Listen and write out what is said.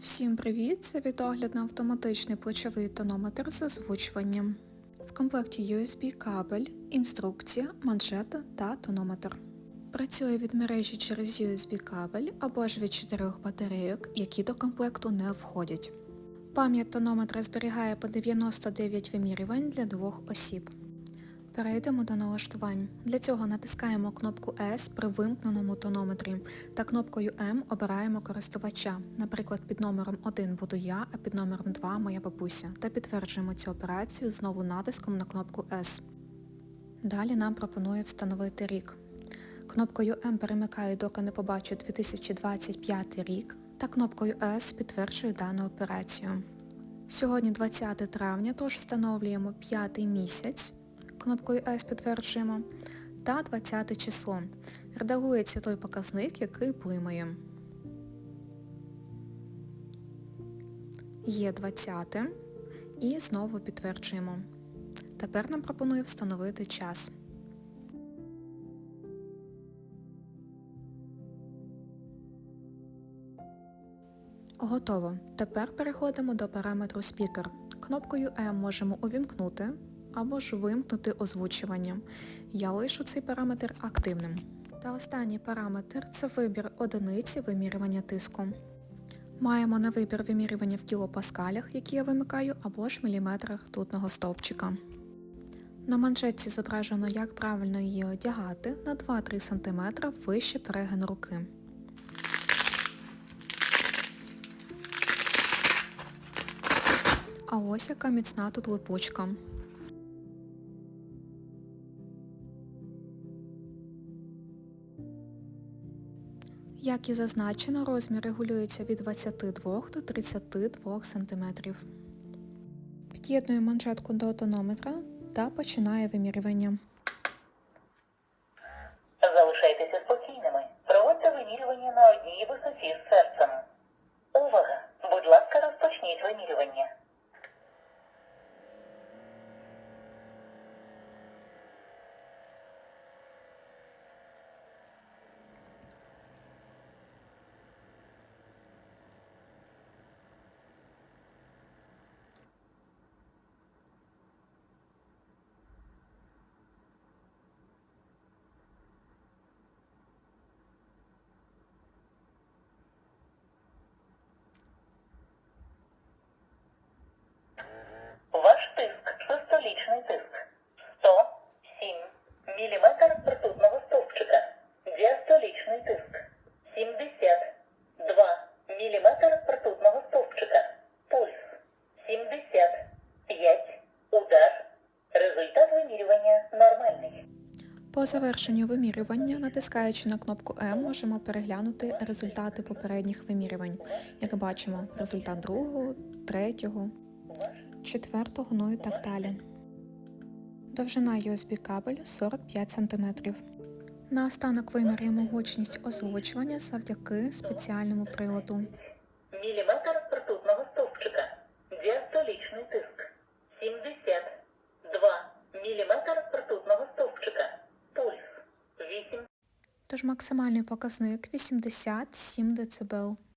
Всім привіт! Це відогляд на автоматичний плечовий тонометр з озвучуванням. В комплекті USB кабель, інструкція, манжета та тонометр. Працює від мережі через USB кабель або ж від чотирьох батарейок, які до комплекту не входять. Пам'ять тонометра зберігає по 99 вимірювань для двох осіб. Перейдемо до налаштувань. Для цього натискаємо кнопку S при вимкненому тонометрі та кнопкою M обираємо користувача. Наприклад, під номером 1 буду я, а під номером 2 моя бабуся. Та підтверджуємо цю операцію знову натиском на кнопку S. Далі нам пропонує встановити рік. Кнопкою M перемикаю, доки не побачу 2025 рік, та кнопкою S підтверджую дану операцію. Сьогодні 20 травня, тож встановлюємо 5 місяць кнопкою S підтверджуємо, та 20 число. Редагується той показник, який блимає. Є 20 і знову підтверджуємо. Тепер нам пропонує встановити час. Готово. Тепер переходимо до параметру Speaker. Кнопкою M можемо увімкнути або ж вимкнути озвучування. Я лишу цей параметр активним. Та останній параметр це вибір одиниці вимірювання тиску. Маємо на вибір вимірювання в кілопаскалях, які я вимикаю, або ж міліметрах ртутного стовпчика. На манжетці зображено, як правильно її одягати на 2-3 см вище перегин руки. А ось яка міцна тут липучка. Як і зазначено, розмір регулюється від 22 до 32 см. Під'єдную манжетку до тонометра та починаю вимірювання. Залишайтеся спокійними. Проводьте вимірювання на одній висоті з серцем. Увага! Будь ласка, розпочніть вимірювання. По завершенню вимірювання, натискаючи на кнопку М, можемо переглянути результати попередніх вимірювань. Як бачимо, результат другого, третього, четвертого, ну і так далі. Довжина USB кабелю 45 см. Наостанок вимірюємо гучність озвучування завдяки спеціальному приладу. Тож максимальний показник 87 дБ.